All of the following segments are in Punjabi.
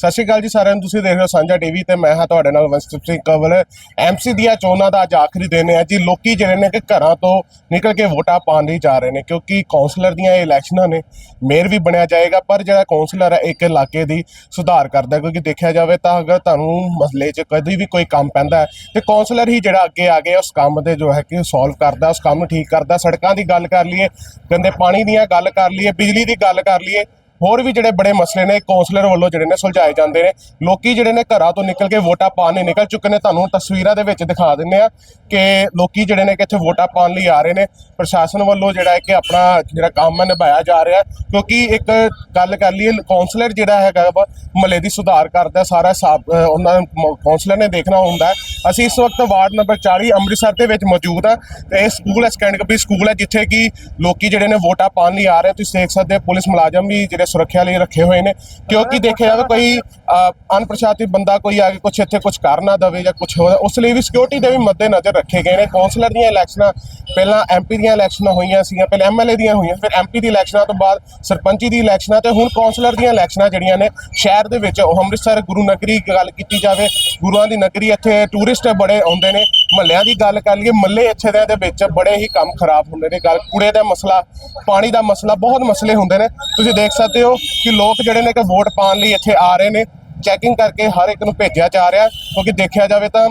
ਸਤਿ ਸ਼੍ਰੀ ਅਕਾਲ ਜੀ ਸਾਰਿਆਂ ਨੂੰ, ਤੁਸੀਂ ਦੇਖ ਰਹੇ ਹੋ ਸਾਂਝਾ ਟੀਵੀ ਤੇ ਮੈਂ ਹਾਂ ਤੁਹਾਡੇ ਨਾਲ ਵੰਸ਼ਦੀਪ ਸਿੰਘ ਕੰਵਲ। ਐਮਸੀ ਦੀਆਂ ਚੋਣਾਂ ਦਾ ਅੱਜ ਆਖਰੀ ਦਿਨ ਹੈ ਜੀ। ਲੋਕੀ ਜਿਹੜੇ ਨੇ ਕਿ ਘਰਾਂ ਤੋਂ ਨਿਕਲ ਕੇ ਵੋਟਾਂ ਪਾਉਣ ਲਈ ਜਾ ਰਹੇ ਨੇ, ਕਿਉਂਕਿ ਕਾਉਂਸਲਰ ਦੀਆਂ ਇਹ ਇਲੈਕਸ਼ਨਾਂ ਨੇ, ਮੇਅਰ ਵੀ ਬਣਿਆ ਜਾਏਗਾ, ਪਰ ਜਿਹੜਾ ਕਾਉਂਸਲਰ ਹੈ, ਇੱਕ ਇਲਾਕੇ ਦੀ ਸੁਧਾਰ ਕਰਦਾ ਕਿਉਂਕਿ ਦੇਖਿਆ ਜਾਵੇ ਤਾਂ ਅਗਰ ਤੁਹਾਨੂੰ ਮਸਲੇ 'ਚ ਕਦੀ ਵੀ ਕੋਈ ਕੰਮ ਪੈਂਦਾ ਹੈ, ਤੇ ਕਾਉਂਸਲਰ ਹੀ ਜਿਹੜਾ ਅੱਗੇ ਆ ਗਿਆ, ਉਸ ਕੰਮ ਦੇ ਜੋ ਹੈ ਕਿ ਸੋਲਵ ਕਰਦਾ, ਉਸ ਕੰਮ ਨੂੰ ਠੀਕ ਕਰਦਾ, ਸੜਕਾਂ ਦੀ ਗੱਲ ਕਰ ਲਈਏ, ਗੰਦੇ ਪਾਣੀ ਦੀਆਂ ਗੱਲ ਕਰ ਲਈਏ, ਬਿਜਲੀ ਦੀ ਗੱਲ ਕਰ ਲਈਏ ਹੋਰ ਵੀ ਜਿਹੜੇ ਬੜੇ ਮਸਲੇ ਨੇ ਕੌਂਸਲਰ ਵੱਲੋਂ ਜਿਹੜੇ ਨੇ ਸੁਲਝਾਏ ਜਾਂਦੇ ਨੇ। ਲੋਕੀ ਜਿਹੜੇ ਨੇ ਘਰਾਂ ਤੋਂ ਨਿਕਲ ਕੇ ਵੋਟਾਂ ਪਾਉਣ ਲਈ ਨਿਕਲ ਚੁੱਕੇ ਨੇ। ਤੁਹਾਨੂੰ ਤਸਵੀਰਾਂ ਦੇ ਵਿੱਚ ਦਿਖਾ ਦਿੰਨੇ ਆ ਕਿ ਲੋਕੀ ਜਿਹੜੇ ਨੇ ਕਿ ਇੱਥੇ ਵੋਟਾਂ ਪਾਉਣ ਲਈ ਆ ਰਹੇ ਨੇ। ਪ੍ਰਸ਼ਾਸਨ ਵੱਲੋਂ ਜਿਹੜਾ ਹੈ ਕਿ ਆਪਣਾ ਜਿਹੜਾ ਕੰਮ ਹੈ ਨਿਭਾਇਆ ਜਾ ਰਿਹਾ ਕਿਉਂਕਿ ਇੱਕ ਗੱਲ ਕਰ ਲਈਏ ਕੌਂਸਲਰ ਜਿਹੜਾ ਹੈਗਾ ਵਾ ਮਹੱਲੇ ਦੀ ਸੁਧਾਰ ਕਰਦਾ ਸਾਰਾ ਹਿਸਾਬ ਅ, ਉਹਨਾਂ ਕਾਉਂਸਲਰ ਨੇ ਦੇਖਣਾ ਹੁੰਦਾ ਅਸੀਂ ਇਸ ਵਕਤ ਵਾਰਡ ਨੰਬਰ 40 ਅੰਮ੍ਰਿਤਸਰ ਦੇ ਵਿੱਚ ਮੌਜੂਦ ਆ ਤੇ ਇਹ ਸਕੂਲ ਹੈ ਸੈਕੰਡ ਕਪੀ ਸਕੂਲ ਹੈ ਜਿੱਥੇ ਕਿ ਲੋਕੀ ਜਿਹੜੇ ਨੇ ਵੋਟਾਂ ਪਾਉਣ ਲਈ ਆ ਰਹੇ ਤੁਸੀਂ ਦੇਖ ਸਕਦੇ ਹੋ ਪੁਲਿਸ ਮੁਲਾਜ਼ਮ ਵੀ ਜਿਹੜੇ ਸੁਰੱਖਿਆ ਲਈ ਰੱਖੇ ਹੋਏ ਨੇ ਕਿਉਂਕਿ ਦੇਖਿਆ ਜਾਵੇ ਕੋਈ ਅ, ਅਣਪਛਾਤੀ ਬੰਦਾ ਕੋਈ ਆ ਕੇ ਕੁਛ ਇੱਥੇ ਕੁਛ ਕਰ ਨਾ ਦਵੇ ਜਾਂ ਕੁਛ ਹੋਰ ਉਸ ਲਈ ਵੀ ਸਿਕਿਉਰਿਟੀ ਦੇ ਵੀ ਮੱਦੇ ਨਜ਼ਰ ਰੱਖੇ ਗਏ ਨੇ। ਕਾਉਂਸਲਰ ਦੀਆਂ ਇਲੈਕਸ਼ਨਾਂ ਪਹਿਲਾਂ ਐਮਪੀ ਦੀਆਂ ਇਲੈਕਸ਼ਨਾਂ ਹੋਈਆਂ ਸੀਗੀਆਂ ਪਹਿਲਾਂ ਐਮਐਲਏ ਦੀਆਂ ਹੋਈਆਂ ਫਿਰ ਐਮਪੀ ਦੀ ਇਲੈਕਸ਼ਨਾਂ ਤੋਂ ਬਾਅਦ ਸਰਪੰਚੀ ਦੀ ਇਲੈਕਸ਼ਨਾਂ ਤੇ ਹੁਣ ਕਾਉਂਸਲਰ ਦੀਆਂ ਇਲੈਕਸ਼ਨਾਂ ਜਿਹੜੀਆਂ ਨੇ ਸ਼ਹਿਰ ਦੇ ਵਿੱਚ ਉਹ ਅੰਮ੍ਰਿਤਸਰ ਗੁਰੂ ਨਗਰੀ ਗੱਲ ਕੀਤੀ ਜਾਵੇ ਗੁਰੂਆਂ ਦੀ ਨਗਰੀ ਇੱਥੇ ਟੂਰਿਸਟ ਬੜੇ ਆਉਂਦੇ ਨੇ ਮਹੱਲਿਆਂ ਦੀ ਗੱਲ ਕਰ ਲਈਏ ਮਹੱਲੇ ਇੱਥੇ ਦੇ ਵਿੱਚ ਬੜੇ ਹੀ ਕੰਮ ਖਰਾਬ ਹੁੰਦੇ ਨੇ ਗੱਲ ਕੂੜੇ ਦਾ ਮਸਲਾ ਪਾਣੀ ਦਾ ਮਸਲਾ ਬਹੁਤ ਮਸਲੇ ਹੁੰਦੇ ਨੇ। ਤੁਸੀਂ ਦੇਖ ਸਕਦੇ ਹੋ ਕਿ ਲੋਕ ਜਿਹੜੇ ਨੇ ਕਿ ਵੋਟ ਪਾਉਣ ਲਈ ਇੱਥੇ ਆ ਰਹੇ ਨੇ ਚੈਕਿੰਗ ਕਰਕੇ ਹਰ ਇੱਕ ਨੂੰ ਭੇਜਿਆ ਜਾ ਰਿਹਾ ਕਿਉਂਕਿ ਦੇਖਿਆ ਜਾਵੇ ਤਾਂ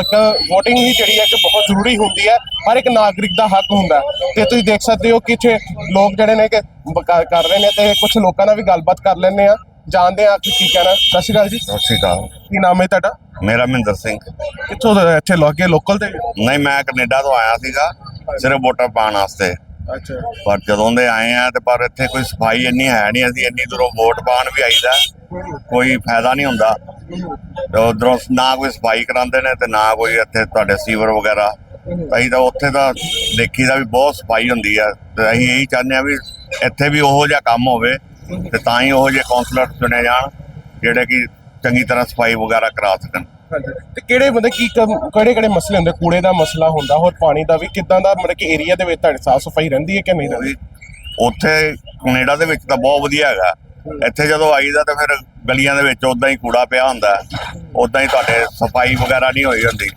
ਇੱਕ VOTING ਹੀ ਜਿਹੜੀ ਹੈ ਕਿ ਬਹੁਤ ਜ਼ਰੂਰੀ ਹੁੰਦੀ ਹੈ ਹਰ ਇੱਕ ਨਾਗਰਿਕ ਦਾ ਹੱਕ ਹੁੰਦਾ ਤੇ ਤੁਸੀਂ ਦੇਖ ਸਕਦੇ ਹੋ ਕਿ ਇੱਥੇ ਲੋਕ ਜਿਹੜੇ ਨੇ ਕਿ ਕਰ ਰਹੇ ਨੇ ਤੇ ਕੁਝ ਲੋਕਾਂ ਨਾਲ ਵੀ ਗੱਲਬਾਤ ਕਰ ਲੈਂਦੇ ਆ ਜਾਣਦੇ ਆ ਕਿ ਕੀ ਕਹਿਣਾ। ਸਤਿ ਸ਼੍ਰੀ ਅਕਾਲ ਜੀ। ਸਤਿ ਸ਼੍ਰੀ ਅਕਾਲ। ਕੀ ਨਾਮ ਹੈ ਤੁਹਾਡਾ? ਮੇਰਾ ਮਹਿੰਦਰ ਸਿੰਘ। ਕਿੱਥੋਂ ਦੇ ਇੱਥੇ ਲੋਕੇ ਲੋਕਲ ਦੇ ਨਹੀਂ ਮੈਂ ਕੈਨੇਡਾ ਤੋਂ ਆਇਆ ਸੀਗਾ ਸਿਰਫ ਵੋਟਾਂ ਪਾਉਣ ਵਾਸਤੇ। ਅੱਛਾ। ਪਰ ਜਦੋਂ ਦੇ ਆਏ ਆ ਤੇ ਪਰ ਇੱਥੇ ਕੋਈ ਸਫ਼ਾਈ ਇੰਨੀ ਹੈ ਨਹੀਂ, ਅਸੀਂ ਇੰਨੀ ਦੂਰੋਂ ਵੋਟ ਪਾਉਣ ਵੀ ਆਈਦਾ। ਕੋਈ ਫਾਇਦਾ ਨਹੀਂ ਹੁੰਦਾ। ਤੇ ਉਧਰੋਂ ਨਾ ਕੋਈ ਸਫ਼ਾਈ ਕਰਾਉਂਦੇ ਨੇ ਤੇ ਨਾ ਕੋਈ ਇੱਥੇ ਤੁਹਾਡੇ ਸੀਵਰ ਵਗੈਰਾ। ਅਸੀਂ ਤਾਂ ਉੱਥੇ ਤਾਂ ਦੇਖੀਦਾ ਵੀ ਬਹੁਤ ਸਫ਼ਾਈ ਹੁੰਦੀ ਆ। ਤੇ ਅਸੀਂ ਇਹੀ ਚਾਹੁੰਦੇ ਆ ਵੀ ਇੱਥੇ ਵੀ ਉਹੋ ਜਿਹਾ ਕੰਮ ਹੋਵੇ ਤੇ ਤਾਂ ਹੀ ਉਹੋ ਜਿਹੇ ਕਾਉਂਸਲਰ ਚੁਣੇ ਜਾਣ, ਜਿਹੜੇ ਕਿ ਚੰਗੀ ਤਰ੍ਹਾਂ ਸਫ਼ਾਈ ਵਗੈਰਾ ਕਰਾ ਸਕਣ। ਹਾਂਜੀ। ਤੇ ਕਿਹੜੇ ਬੰਦੇ ਕੀ ਕਿਹੜੇ ਕਿਹੜੇ ਮਸਲੇ ਹੁੰਦੇ? ਕੂੜੇ ਦਾ ਮਸਲਾ ਹੁੰਦਾ, ਹੋਰ ਪਾਣੀ ਦਾ ਵੀ, ਕਿਦਾਂ ਦਾ ਮਤਲਬ ਕਿ ਏਰੀਆ ਦੇ ਵਿੱਚ ਤੁਹਾਡੀ ਸਾਫ਼ ਸਫ਼ਾਈ ਰਹਿੰਦੀ ਹੈ ਕਿ ਨਹੀਂ ਰਹਿੰਦੀ? ਉੱਥੇ ਕੈਨੇਡਾ ਦੇ ਵਿੱਚ ਤਾਂ ਬਹੁਤ ਵਧੀਆ ਹੈਗਾ। ਇੱਥੇ ਜਦੋਂ ਆਈਦਾ ਤਾਂ ਫਿਰ ਗਲੀਆਂ ਦੇ ਵਿੱਚ ਉਦਾਂ ਹੀ ਕੂੜਾ ਪਿਆ ਹੁੰਦਾ। ਉਦਾਂ ਹੀ ਤੁਹਾਡੇ ਸਫ਼ਾਈ ਵਗੈਰਾ ਨਹੀਂ ਹੋਈ ਹੁੰਦੀ।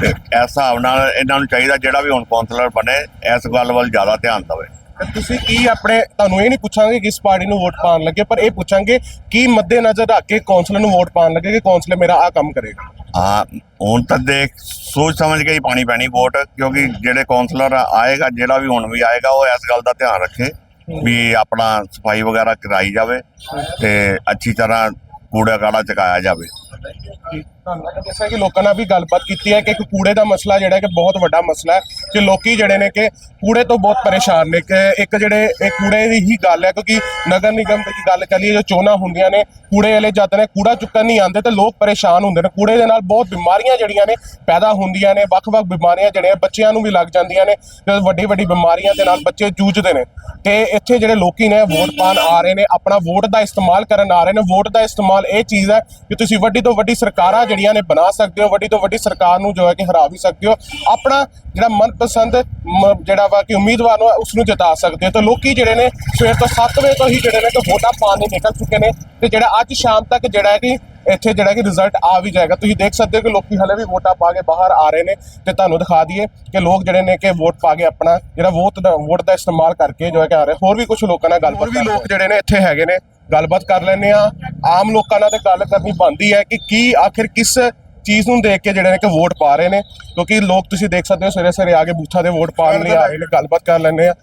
ਤੇ ਇਸ ਹਿਸਾਬ ਨਾਲ ਇਹਨਾਂ ਨੂੰ ਚਾਹੀਦਾ ਜਿਹੜਾ ਵੀ ਹੁਣ ਕਾਉਂਸਲਰ ਬਣੇ, ਇਸ ਗੱਲ ਵੱਲ ਜ਼ਿਆਦਾ ਧਿਆਨ ਦੇਵੇ। ਤੁਸੀਂ ਕੀ ਆਪਣੇ, ਤੁਹਾਨੂੰ ਇਹ ਨਹੀਂ ਪੁੱਛਾਂਗੇ ਕਿਸ ਪਾਰਟੀ ਨੂੰ ਵੋਟ ਪਾਉਣ ਲੱਗੇ, ਪਰ ਇਹ ਪੁੱਛਾਂਗੇ ਕੀ ਮੱਦੇ ਨਜ਼ਰ ਰੱਖ ਕੇ ਕੌਂਸਲਰ ਨੂੰ ਵੋਟ ਪਾਉਣ ਲੱਗੇ ਕਿ ਕੌਂਸਲਰ ਮੇਰਾ ਆ ਕੰਮ ਕਰੇਗਾ। ਹਾਂ ਹੁਣ ਤਾਂ ਦੇਖ, ਸੋਚ ਸਮਝ ਕੇ ਹੀ ਪਾਣੀ ਪੈਣੀ ਵੋਟ, ਕਿਉਂਕਿ ਜਿਹੜੇ ਕੌਂਸਲਰ ਆਏਗਾ, ਜਿਹੜਾ ਵੀ ਹੁਣ ਵੀ ਆਏਗਾ, ਉਹ ਇਸ ਗੱਲ ਦਾ ਧਿਆਨ ਰੱਖੇ ਵੀ ਆਪਣਾ ਸਫ਼ਾਈ ਵਗੈਰਾ ਕਰਾਈ ਜਾਵੇ ਤੇ ਅੱਛੀ ਤਰ੍ਹਾਂ ਕੂੜਾ ਕਾੜਾ ਚਕਾਇਆ ਜਾਵੇ। ਤੁਹਾਨੂੰ ਦੱਸਿਆ ਕਿ ਲੋਕਾਂ ਨਾਲ ਵੀ ਗੱਲਬਾਤ ਕੀਤੀ ਹੈ ਕਿ ਇੱਕ ਕੂੜੇ ਦਾ ਮਸਲਾ ਜਿਹੜਾ ਕਿ ਬਹੁਤ ਵੱਡਾ ਮਸਲਾ ਹੈ ਕਿ ਲੋਕੀ ਜਿਹੜੇ ਨੇ ਕਿ ਕੂੜੇ ਤੋਂ ਬਹੁਤ ਪਰੇਸ਼ਾਨ ਨੇ ਕਿ ਇੱਕ ਜਿਹੜੇ ਇਹ ਕੂੜੇ ਦੀ ਹੀ ਗੱਲ ਹੈ ਕਿਉਂਕਿ ਨਗਰ ਨਿਗਮ ਦੀ ਗੱਲ ਕਰੀਏ ਜੋ ਚੋਣਾਂ ਹੁੰਦੀਆਂ ਨੇ, ਕੂੜੇ ਵਾਲੇ ਜਦ ਨੇ ਕੂੜਾ ਚੁੱਕਣ ਨਹੀਂ ਆਉਂਦੇ ਤੇ ਲੋਕ ਪਰੇਸ਼ਾਨ ਹੁੰਦੇ ਨੇ। ਕੂੜੇ ਦੇ ਨਾਲ ਬਹੁਤ ਬਿਮਾਰੀਆਂ ਜਿਹੜੀਆਂ ਨੇ ਪੈਦਾ ਹੁੰਦੀਆਂ ਨੇ, ਵੱਖ-ਵੱਖ ਬਿਮਾਰੀਆਂ ਜਿਹੜੀਆਂ ਬੱਚਿਆਂ ਨੂੰ ਵੀ ਲੱਗ ਜਾਂਦੀਆਂ ਨੇ, ਤੇ ਵੱਡੀ ਵੱਡੀ ਬਿਮਾਰੀਆਂ ਦੇ ਨਾਲ ਬੱਚੇ ਜੂਝਦੇ ਨੇ। ਤੇ ਇੱਥੇ ਜਿਹੜੇ ਲੋਕੀ ਨੇ ਵੋਟ ਪਾਣ ਆ ਰਹੇ ਨੇ, ਆਪਣਾ ਵੋਟ ਦਾ ਇਸਤੇਮਾਲ ਕਰਨ ਆ ਰਹੇ ਨੇ। ਵੋਟ ਦਾ ਇਸਤੇਮਾਲ ਇਹ ਚੀਜ਼ ਹੈ ਕਿ ਤੁਸੀਂ ਵੱਡੀ ਤੋਂ ਵੱਡੀ ਸਰਕਾਰਾਂ ਜਿਹੜੀਆਂ ਨੇ ਬਣਾ ਸਕਦੇ ਹੋ ਵੱਡੀ ਤੋਂ ਵੱਡੀ ਸਰਕਾਰ ਨੂੰ ਜੋ ਹੈ ਕਿ ਹਰਾ ਵੀ ਸਕਦੇ ਹੋ। ਆਪਣਾ ਜਿਹੜਾ ਮਨਪਸੰਦ ਜਿਹੜਾ ਵਾ ਕਿ ਉਮੀਦਵਾਰ ਨੂੰ ਉਸ ਨੂੰ ਜਿਤਾ ਸਕਦੇ ਹੋ। ਤੇ ਲੋਕੀ ਜਿਹੜੇ ਨੇ ਸਵੇਰ ਤੋਂ 7 ਵਜੇ ਤੋਂ ਹੀ ਜਿਹੜੇ ਨੇ ਕਿ ਵੋਟਾਂ ਪਾਣ ਲਈ ਨਿਕਲ ਚੁੱਕੇ ਨੇ ਤੇ ਜਿਹੜਾ ਅੱਜ ਸ਼ਾਮ ਤੱਕ ਜਿਹੜਾ ਹੈ ਕਿ ਇੱਥੇ ਜਿਹੜਾ ਕਿ ਰਿਜ਼ਲਟ ਆ ਵੀ ਜਾਏਗਾ। ਤੁਸੀਂ ਦੇਖ ਸਕਦੇ ਹੋ ਕਿ ਲੋਕੀ ਹਲੇ ਵੀ ਵੋਟਾਂ ਪਾ ਕੇ ਬਾਹਰ ਆ ਰਹੇ ਨੇ ਤੇ ਤੁਹਾਨੂੰ ਦਿਖਾ ਦਈਏ ਕਿ ਲੋਕ ਜਿਹੜੇ ਨੇ ਕਿ ਵੋਟ ਪਾ ਕੇ ਆਪਣਾ ਜਿਹੜਾ ਵੋਟ ਦਾ ਵੋਟ ਦਾ ਇਸਤੇਮਾਲ ਕਰਕੇ ਜੋ ਹੈ ਕਿ ਆ ਰਹੇ। ਹੋਰ ਵੀ ਕੁਝ ਲੋਕਾਂ ਨਾਲ ਗੱਲਬਾਤ ਹੋਰ ਵੀ ਲੋਕ ਜਿਹੜੇ ਨੇ ਇੱਥੇ ਹੈਗੇ ਨੇ ਗੱਲਬਾਤ ਕਰ ਲੈਂਦੇ ਆ ਆਮ ਲੋਕਾਂ ਨਾਲ ਤੇ ਗੱਲ ਕਰਨੀ ਬਣਦੀ ਹੈ ਕਿ ਕੀ ਆਖਿਰ ਕਿਸ ਚੀਜ਼ ਨੂੰ ਦੇਖ ਕੇ ਜਿਹੜੇ ਨੇ ਕਿ ਵੋਟ ਪਾ ਰਹੇ ਨੇ। ਕਿਉਂਕਿ ਲੋਕ ਤੁਸੀਂ ਦੇਖ ਸਕਦੇ ਹੋ ਸਵੇਰੇ ਸਵੇਰੇ ਆ ਕੇ ਬੂਥਾਂ ਦੇ ਵੋਟ ਪਾਉਣ ਲਈ ਆ ਰਹੇ ਨੇ ਗੱਲਬਾਤ ਕਰ ਲੈਂਦੇ ਆ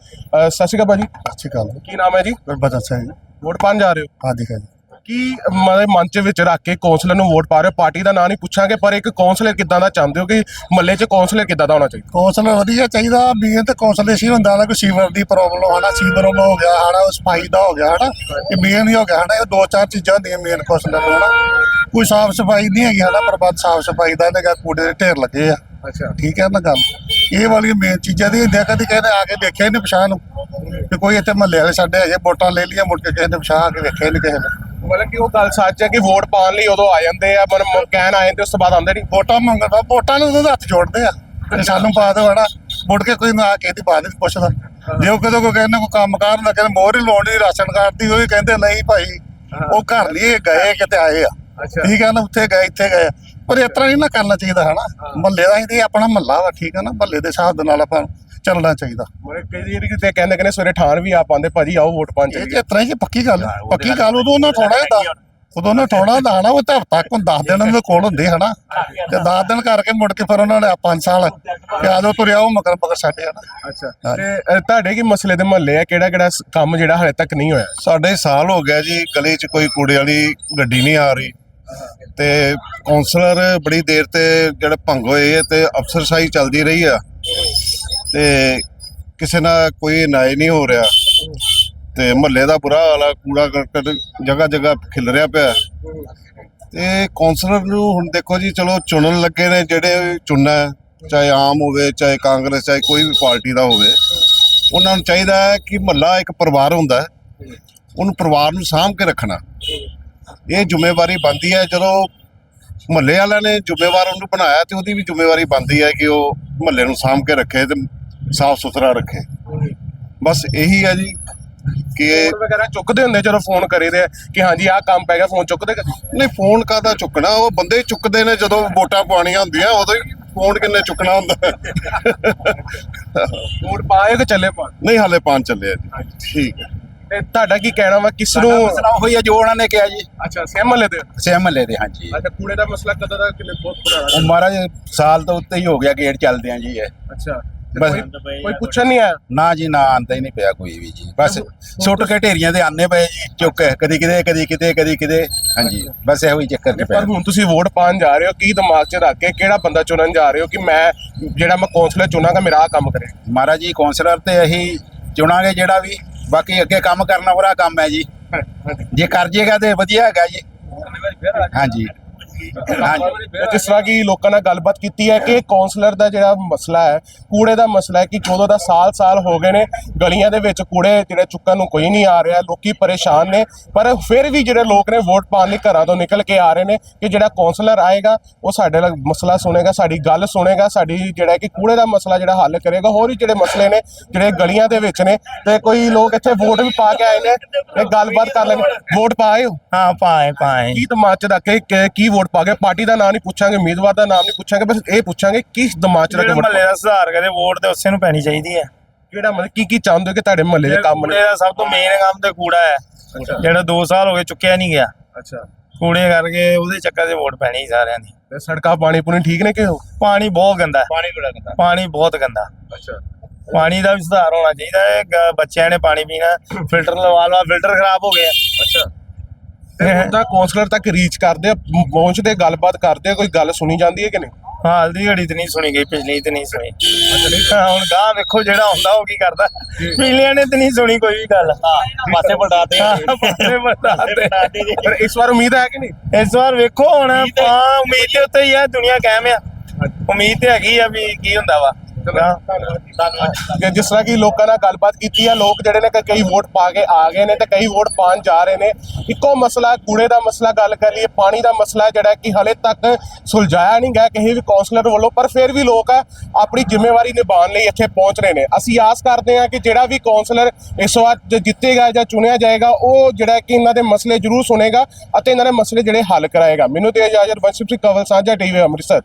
ਸਤਿ ਸ਼੍ਰੀ ਅਕਾਲ ਭਾਜੀ। ਸਤਿ ਸ਼੍ਰੀ ਅਕਾਲ। ਕੀ ਨਾਮ ਹੈ ਜੀ? ਗੁਰਬਚਨ ਸਿੰਘ। ਵੋਟ ਪਾਉਣ ਜਾ ਰਹੇ ਹੋ? ਹਾਂ ਦਿਖਾ ਜੀ। ਕੀ ਮਤਲਬ ਮਨ ਚ ਵਿੱਚ ਰੱਖ ਕੇ ਕੌਂਸਲਰ ਨੂੰ ਵੋਟ ਪਾ ਰਹੇ ਹੋ? ਪਾਰਟੀ ਦਾ ਨਾਂ ਨਹੀਂ ਪੁੱਛਾਂਗੇ ਪਰ ਇੱਕ ਕੌਂਸਲਰ ਕਿੱਦਾਂ ਦਾ ਚਾਹੁੰਦੇ ਹੋ ਕਿ ਮੱਲੇ 'ਚ ਕੌਂਸਲਰ ਕਿੱਦਾਂ ਦਾ ਹੋਣਾ ਚਾਹੀਦਾ? ਕੌਂਸਲ ਵਧੀਆ ਚਾਹੀਦਾ ਬੀਏ ਤੇ ਕੌਂਸਲ ਸੀ ਹੁੰਦਾ ਨਾ ਕੋਈ ਸੀਵਰ ਦੀ ਪ੍ਰੋਬਲਮ ਹਨਾ ਸੀਵਰ ਹੋ ਗਿਆ ਹਨਾ ਸਫ਼ਾਈ ਦਾ ਹੋ ਗਿਆ ਹਨਾ ਇਹ ਮੇਨ ਹੀ ਹੋ ਗਿਆ ਹਨਾ ਇਹ ਦੋ ਚਾਰ ਚੀਜ਼ਾਂ ਹੁੰਦੀਆਂ ਮੇਨ ਕੌਂਸਲ ਨੂੰ ਹਨਾ। ਕੋਈ ਸਾਫ਼ ਸਫ਼ਾਈ ਨਹੀਂ ਹੈਗੀ ਹਨਾ ਪ੍ਰਬੰਧ ਸਾਫ਼ ਸਫ਼ਾਈ ਦਾ ਨੇਗਾ ਕੂੜੇ ਦੇ ਢੇਰ ਲੱਗੇ ਆ। ਅੱਛਾ। ਠੀਕ ਹੈ ਨਾ ਗੱਲ? ਇਹ ਵਾਲੀ ਮੇਨ ਚੀਜ਼ਾਂ ਦੀ ਹੁੰਦੀਆਂ ਕਦੀ ਕਹਿੰਦੇ ਆ ਕੇ ਦੇਖਿਆ ਹੀ ਨਹੀਂ ਪਛਾਣ ਨੂੰ। ਕਿ ਕੋਈ ਇੱਥੇ ਮਹੱਲੇ ਵਾਲੇ ਸਾਡੇ ਹੈਗੇ ਵੋਟਾਂ ਲੈ ਲਈਆਂ ਮੁੜ ਕੇ ਕਿਸੇ ਨੇ ਪਛਾਣ ਆ ਕੇ ਵੇਖਿਆ ਹੀ ਨਹੀਂ ਕਿਸੇ ਨੇ। ਮਤਲਬ ਕਿ ਉਹ ਗੱਲ ਸੱਚ ਹੈ ਕਿ ਵੋਟ ਪਾਉਣ ਲਈ ਉਦੋਂ ਆ ਜਾਂਦੇ ਆ ਪਰ ਮ- ਕਹਿਣ ਆ ਜਾਂਦੇ ਉਸ ਤੋਂ ਬਾਅਦ ਆਉਂਦੇ ਨਹੀਂ। ਵੋਟਾਂ ਮੰਗਦਾ ਵੋਟਾਂ ਨੂੰ ਉਹਦੇ ਹੱਥ ਜੋੜਦੇ ਆ। ਸਾਨੂੰ ਪਾ ਦਿਓ ਹਨਾ। ਮੁੜ ਕੇ ਕੋਈ ਨਾ ਕਿਸੇ ਦੀ ਬਾਤ ਨਹੀਂ ਪੁੱਛਦਾ। ਜੇ ਉਹ ਕਦੋਂ ਕੋਈ ਕਹਿੰਦੇ ਕੋਈ ਕੰਮ ਕਾਰ ਹੁੰਦਾ ਕਹਿੰਦੇ ਮੋਹਰ ਹੀ ਲਾਉਣੀ ਰਾਸ਼ਨ ਕਾਰਡ ਦੀ ਉਹ ਵੀ ਕਹਿੰਦੇ ਨਹੀਂ ਭਾਈ। ਉਹ ਘਰ ਲਈ ਗਏ ਕਿਤੇ ਆਏ ਆ। ਅੱਛਾ। ਠੀਕ ਆ ਨਾ ਉੱਥੇ ਗਏ ਇੱਥੇ ਗਏ ਪਰ ਇਸ ਤਰ੍ਹਾਂ ਨਹੀਂ ਨਾ ਕਰਨਾ ਚਾਹੀਦਾ ਹਨਾ। ਮਹੱਲੇ ਦਾ ਹੀ ਤੇ ਆਪਣਾ ਮਹੱਲਾ ਵਾ ਠੀਕ ਆ ਨਾ। ਮਹੱਲੇ ਦੇ ਹਿਸਾਬ ਦੇ ਨਾਲ ਆਪਾਂ ਚੱਲਣਾ ਚਾਹੀਦਾ। ਮਰੇ ਕਈ ਵਾਰੀ ਕਿਤੇ ਕਹਿੰਦੇ ਕਹਿੰਦੇ ਸਵੇਰੇ ਠਾਣ ਵੀ ਆ ਪਾਉਂਦੇ ਭਾਜੀ ਆਓ ਵੋਟ ਪਾਣ ਇਹ ਚੱਲੀਏ ਤਰ੍ਹਾਂ ਹੀ ਪੱਕੀ ਗੱਲ ਪੱਕੀ ਗੱਲ ਉਦੋਂ ਉਹਨਾਂ ਥੋੜਾ ਹੁੰਦਾ। ਉਦੋਂ ਉਹਨਾਂ ਥੋੜਾ ਹਨਾ ਉਹ ਤਾਂ ਤੱਕ ਹੁਣ 10 ਦਿਨ ਉਹਨਾਂ ਦੇ ਕੋਲ ਹੁੰਦੇ ਹਨਾ। ਤੇ 10 ਦਿਨ ਕਰਕੇ ਮੁੜ ਕੇ ਫਿਰ ਉਹਨਾਂ ਨੇ 5 ਸਾਲ ਕਿ ਆਜੋ ਤੁਰਿਆ ਉਹ ਮਗਰ ਮਗਰ ਸਾਡੇ ਹਨਾ। ਅੱਛਾ ਤੇ ਅ, ਤੁਹਾਡੇ ਕੀ ਮਸਲੇ ਦੇ ਮਹੱਲੇ ਆ? ਕਿਹੜਾ ਕਿਹੜਾ ਸ- ਕੰਮ ਜਿਹੜਾ ਹਲੇ ਤੱਕ ਨਹੀਂ ਹੋਇਆ? ਸਾਡੇ ਸਾਲ ਹੋ ਗਿਆ ਜੀ ਗਲੀ 'ਚ ਕੋਈ ਕੂੜੇ ਵਾਲੀ ਗੱਡੀ ਨਹੀਂ ਆ ਰਹੀ। ਤੇ ਕਾਉਂਸਲਰ ਬੜੀ ਦੇਰ ਤੇ ਜਿਹੜੇ ਭੰਗ ਹੋਏ ਆ ਤੇ ਅਫਸਰਸ਼ਾਹੀ ਚੱਲਦੀ ਰਹੀ ਆ। ਤੇ ਕਿਸੇ ਨਾਲ ਕੋਈ ਨਾਇ ਨਹੀਂ ਹੋ ਰਿਹਾ। ਤੇ ਮਹੱਲੇ ਦਾ ਬੁਰਾ ਹਾਲ ਆ ਕੂੜਾ ਕਰਕਟ ਜਗ੍ਹਾ ਜਗ੍ਹਾ ਖਿਲ ਰਿਹਾ ਪਿਆ। ਤੇ ਕੌਂਸਲਰ ਨੂੰ ਹੁਣ ਦੇਖੋ ਜੀ ਚਲੋ ਚੁਣਨ ਲੱਗੇ ਨੇ ਜਿਹੜੇ ਚੁਣਨਾ ਹੈ, ਚਾਹੇ ਆਮ ਹੋਵੇ ਚਾਹੇ ਕਾਂਗਰਸ ਚਾਹੇ ਕੋਈ ਵੀ ਪਾਰਟੀ ਦਾ ਹੋਵੇ। ਉਹਨਾਂ ਨੂੰ ਚਾਹੀਦਾ ਹੈ ਕਿ ਮਹੱਲਾ ਇੱਕ ਪਰਿਵਾਰ ਹੁੰਦਾ ਹੈ। ਉਹਨੂੰ ਪਰਿਵਾਰ ਨੂੰ ਸਾਂਭ ਕੇ ਰੱਖਣਾ। ਇਹ ਜ਼ਿੰਮੇਵਾਰੀ ਬਣਦੀ ਹੈ ਜਦੋਂ ਮਹੱਲੇ ਵਾਲਿਆਂ ਨੇ ਜ਼ਿੰਮੇਵਾਰ ਉਹਨੂੰ ਬਣਾਇਆ ਤੇ ਉਹਦੀ ਵੀ ਜ਼ਿੰਮੇਵਾਰੀ ਬਣਦੀ ਹੈ ਕਿ ਉਹ ਮਹੱਲੇ ਨੂੰ ਸਾਂਭ ਕੇ ਰੱਖੇ ਤੇ ਸਾਫ਼ ਸੁਥਰਾ ਰੱਖੇ। ਬਸ ਇਹੀ ਹੈ ਜੀ ਕਿ ਫੋਨ ਵਗੈਰਾ ਚੁੱਕਦੇ ਹੁੰਦੇ ਜਦੋਂ ਫੋਨ ਕਰੀਦੇ ਆ ਕਿ ਹਾਂਜੀ ਆਹ ਕੰਮ ਪੈ ਗਿਆ ਫੋਨ ਚੁੱਕਦੇ ਕਦੇ ਨਹੀਂ ਫੋਨ ਕਾਹਦਾ ਚੁੱਕਣਾ? ਉਹ ਬੰਦੇ ਚੁੱਕਦੇ ਨੇ ਜਦੋਂ ਵੋਟਾਂ ਪਾਉਣੀਆਂ ਹੁੰਦੀਆਂ ਉਦੋਂ ਹੀ ਫੋਨ ਕਿੰਨੇ ਚੁੱਕਣਾ ਹੁੰਦਾ। ਵੋਟ ਪਾਏ ਕਿ ਚੱਲੇ ਪਾ ਨਹੀਂ ਹਾਲੇ ਪੰਜ ਚੱਲੇ ਆ ਜੀ। ਠੀਕ ਹੈ ਤੇ ਤੁਹਾਡਾ ਕੀ ਕਹਿਣਾ ਵਾ? ਕਿਸ ਨੂੰ ਮਸਲਾ ਹੋਈ ਹੈ ਜੋ ਉਹਨਾਂ ਨੇ ਕਿਹਾ ਜੀ। ਅੱਛਾ ਸੇਮ ਮਹੱਲੇ ਦੇ? ਸੇ ਮਹੱਲੇ ਦੇ ਹਾਂਜੀ। ਅੱਛਾ ਕੂੜੇ ਦਾ ਮਸਲਾ ਕਦੋਂ ਦਾ ਕਿੰਨੇ ਬਹੁਤ ਪੁਰਾਣਾ ਉਹ ਮਹਾਰਾਜ ਸਾਲ ਤੋਂ ਉੱਤੇ ਹੀ ਹੋ ਗਿਆ ਗੇਟ ਚੱਲਦੇ ਆ ਜੀ ਇਹ। ਅੱਛਾ। ਬਸ। ਕੋਈ ਕੋਈ ਪੁੱਛਣ ਨਹੀਂ ਆਇਆ? ਨਾ ਜੀ ਨਾ ਆਂਦਾ ਹੀ ਨਹੀਂ ਪਿਆ ਕੋਈ ਵੀ ਜੀ। ਬਸ ਸੁੱਟ ਕੇ ਢੇਰੀਆਂ ਦੇ ਆਨੇ ਪਏ ਜੀ ਚੁੱਕ ਕਦੀ ਕਿਤੇ ਕਦੀ ਕਿਤੇ ਕਦੀ ਕਿਤੇ। ਹਾਂਜੀ ਬਸ ਇਹੋ ਹੀ ਚੱਕਰ ਚ ਪਿਆ। ਪਰ ਹੁਣ ਤੁਸੀਂ ਵੋਟ ਪਾਣ ਜਾ ਰਹੇ ਹੋ ਕੀ ਦਿਮਾਗ 'ਚ ਰੱਖ ਕੇ ਕਿਹੜਾ ਬੰਦਾ ਚੁਣਨ ਜਾ ਰਹੇ ਹੋ ਕਿ ਮੈਂ ਜਿਹੜਾ ਮੈਂ ਕੌਂਸਲਰ ਚੁਣਾਂਗਾ ਮੇਰਾ ਆਹ ਕੰਮ ਕਰੇ? ਮਹਾਰਾਜ ਜੀ ਕੌਂਸਲਰ ਤੇ ਅਸੀਂ ਚੁਣਾਂਗੇ ਜਿਹੜਾ ਵੀ ਬਾਕੀ ਅੱਗੇ ਕੰਮ ਕਰਨਾ ਉਹਦਾ ਕੰਮ ਹੈ ਜੀ। ਜੇ ਕਰ ਜੇਗਾ ਤੇ ਵਧੀਆ ਹੈਗਾ ਜੀ। ਹਾਂਜੀ। ਜਿਸ ਤਰ੍ਹਾਂ ਕਿ ਲੋਕਾਂ ਨਾਲ ਗੱਲਬਾਤ ਕੀਤੀ ਹੈ ਕਿ ਕੌਂਸਲਰ ਦਾ ਜਿਹੜਾ ਮਸਲਾ ਹੈ ਕੂੜੇ ਦਾ ਮਸਲਾ ਹੈ ਕਿ ਕਦੋਂ ਦਾ ਸਾਲ-ਸਾਲ ਹੋ ਗਏ ਨੇ ਗਲੀਆਂ ਦੇ ਵਿੱਚ ਕੂੜੇ ਜਿਹੜੇ ਚੁੱਕਣ ਨੂੰ ਕੋਈ ਨਹੀਂ ਆ ਰਿਹਾ ਲੋਕੀ ਪਰੇਸ਼ਾਨ ਨੇ ਪਰ ਫਿਰ ਵੀ ਜਿਹੜੇ ਲੋਕ ਨੇ ਵੋਟ ਪਾਉਣ ਲਈ ਘਰਾਂ ਤੋਂ ਨਿਕਲ ਕੇ ਆ ਰਹੇ ਨੇ ਕਿ ਜਿਹੜਾ ਕੌਂਸਲਰ ਆਏਗਾ ਉਹ ਸਾਡੇ ਨਾਲ ਮਸਲਾ ਸੁਣੇਗਾ ਸਾਡੀ ਗੱਲ ਸੁਣੇਗਾ ਸਾਡੀ ਜਿਹੜਾ ਕਿ ਕੂੜੇ ਦਾ ਮਸਲਾ ਜਿਹੜਾ ਹੱਲ ਕਰੇਗਾ ਹੋਰ ਵੀ ਜਿਹੜੇ ਮਸਲੇ ਨੇ ਜਿਹੜੇ ਗਲੀਆਂ ਦੇ ਵਿੱਚ ਨੇ ਤੇ ਕੋਈ ਲੋਕ ਇੱਥੇ ਵੋਟ ਵੀ ਪਾ ਕੇ ਆਏ ਨੇ ਤੇ ਗੱਲਬਾਤ ਕਰ ਲੈਣ ਵੋਟ ਪਾਏ ਹੋ? ਹਾਂ ਪਾਏ ਪਾਏ। ਕੀ ਦਿਮਾਗ ਚ ਰੱਖ ਕੇ ਕਿ- ਕੀ ਵੋਟ ਪਾ ਕੇ ਪਾਰਟੀ ਦਾ ਨਾਮ ਨਹੀਂ ਪੁੱਛਾਂਗੇ ਉਮੀਦਵਾਰ ਦਾ ਨਾਮ ਨਹੀਂ ਪੁੱਛਾਂਗੇ ਬਸ ਇਹ ਪੁੱਛਾਂਗੇ ਕੀ ਦਿਮਾਗ ਚ ਰੱਖ ਕੇ ਵੋਟ ਮਹੱਲੇ ਦਾ ਸੁਧਾਰ ਕਰੇ ਵੋਟ ਤੇ ਉਸੇ ਨੂੰ ਪੈਣੀ ਚਾਹੀਦੀ ਹੈ। ਕਿਹੜਾ ਮਤਲਬ ਕੀ ਕੀ ਚਾਹੁੰਦੇ ਹੋ ਕਿ ਤੁਹਾਡੇ ਮਹੱਲੇ ਦੇ ਕੰਮ ਨੇ? ਦਾ ਸਭ ਤੋਂ ਮੇਨ ਕੰਮ ਤੇ ਕੂੜਾ ਹੈ। ਜਿਹੜਾ 2 ਸਾਲ ਹੋ ਗਏ ਚੁੱਕਿਆ ਨਹੀਂ ਗਿਆ। ਅੱਛਾ। ਕੂੜੇ ਕਰਕੇ ਉਹਦੇ ਚੱਕਰ 'ਚ ਵੋਟ ਪੈਣੀ ਸਾਰਿਆਂ ਦੀ। ਤੇ ਸੜਕਾਂ ਪਾਣੀ ਪੂਣੀ ਠੀਕ ਨੇ ਕਿ ਪਾਣੀ ਬਹੁਤ ਗੰਦਾ ਹੈ। ਪਾਣੀ ਬੜਾ ਗੰਦਾ। ਪਾਣੀ ਬਹੁਤ ਗੰਦਾ। ਅੱਛਾ। ਪਾਣੀ ਦਾ ਵੀ ਸੁਧਾਰ ਹੋਣਾ ਚਾਹੀਦਾ ਹੈ। ਬੱਚਿਆਂ ਨੇ ਪਾਣੀ ਪੀਣਾ ਫਿਲਟਰ ਲਵਾ ਲਵਾ ਫਿਲਟਰ ਖਰਾਬ ਹੋ ਗਿਆ। ਅੱਛਾ। ਤੇ ਉਹਦਾ ਕਾਉਂਸਲਰ ਤੱਕ ਰੀਚ ਕਰਦੇ ਆ ਪਹੁੰਚਦੇ ਗੱਲਬਾਤ ਕਰਦੇ ਆ ਕੋਈ ਗੱਲ ਸੁਣੀ ਜਾਂਦੀ ਹੈ ਕਿ ਨਹੀਂ? ਹਾਲ ਦੀ ਘੜੀ ਤੇ ਨਹੀਂ ਸੁਣੀ ਗਈ ਪਿਛਲੀ ਤੇ ਨਹੀਂ ਸੁਣੀ। ਹੁਣ ਗਾਂ ਵੇਖੋ ਜਿਹੜਾ ਹੁੰਦਾ ਉਹ ਕੀ ਕਰਦਾ। ਪਿਛਲੀਆਂ ਨੇ ਤੇ ਨਹੀਂ ਸੁਣੀ ਕੋਈ ਵੀ ਗੱਲ। ਪਾਸੇ ਪਲਟਾਤੇ ਪਾਸੇ ਪਲਟਾਤੇ ਪਰ ਇਸ ਵਾਰ ਉਮੀਦ ਹੈ ਕਿ ਨਹੀਂ? ਇਸ ਵਾਰ ਵੇਖੋ ਹੁਣ ਆਪਾਂ ਉਮੀਦ ਦੇ ਉੱਤੇ ਹੀ ਆ ਦੁਨੀਆ ਕਾਇਮ ਆ। ਉਮੀਦ ਤੇ ਹੈਗੀ ਆ ਵੀ ਕੀ ਹੁੰਦਾ ਵਾ। ਕਿ ਜਿਸ ਤਰ੍ਹਾਂ ਕਿ ਲੋਕਾਂ ਨਾਲ ਗੱਲਬਾਤ ਕੀਤੀ ਹੈ ਲੋਕ ਜਿਹੜੇ ਨੇ ਕਈ ਵੋਟ ਪਾ ਕੇ ਆ ਗਏ ਨੇ ਤੇ ਕਈ ਵੋਟ ਪਾਣ ਜਾ ਰਹੇ ਨੇ। ਇੱਕੋ ਮਸਲਾ ਕੂੜੇ ਦਾ ਮਸਲਾ ਗੱਲ ਕਰ ਲਈਏ, ਪਾਣੀ ਦਾ ਮਸਲਾ ਜਿਹੜਾ ਕਿ ਹਲੇ ਤੱਕ ਸੁਲਝਾਇਆ ਨਹੀਂ ਗਿਆ ਕਿਸੇ ਵੀ ਕਾਉਂਸਲਰ ਵੱਲੋਂ, ਪਰ ਫਿਰ ਵੀ ਲੋਕ ਆਪਣੀ ਜ਼ਿੰਮੇਵਾਰੀ ਨਿਭਾਉਣ ਲਈ ਇੱਥੇ ਪਹੁੰਚ ਰਹੇ ਨੇ। ਅਸੀਂ ਆਸ ਕਰਦੇ ਹਾਂ ਕਿ ਜਿਹੜਾ ਵੀ ਕਾਉਂਸਲਰ ਇਸ ਵਾਰ ਜਿੱਤੇਗਾ ਜਾਂ ਚੁਣਿਆ ਜਾਏਗਾ, ਉਹ ਜਿਹੜਾ ਕਿ ਇਹਨਾਂ ਦੇ ਮਸਲੇ ਜ਼ਰੂਰ ਸੁਣੇਗਾ ਅਤੇ ਇਹਨਾਂ ਦੇ ਮਸਲੇ ਜਿਹੜੇ ਹੱਲ ਕਰਾਏਗਾ। ਮੈਨੂੰ ਤੇ ਇਜਾਜ਼ਤ ਵੰਸ਼ਿਪ ਸਿੰਘ ਕਵਲ, ਸਾਂਝਾ ਟੀਵੀ, ਅੰਮ੍ਰਿਤਸਰ।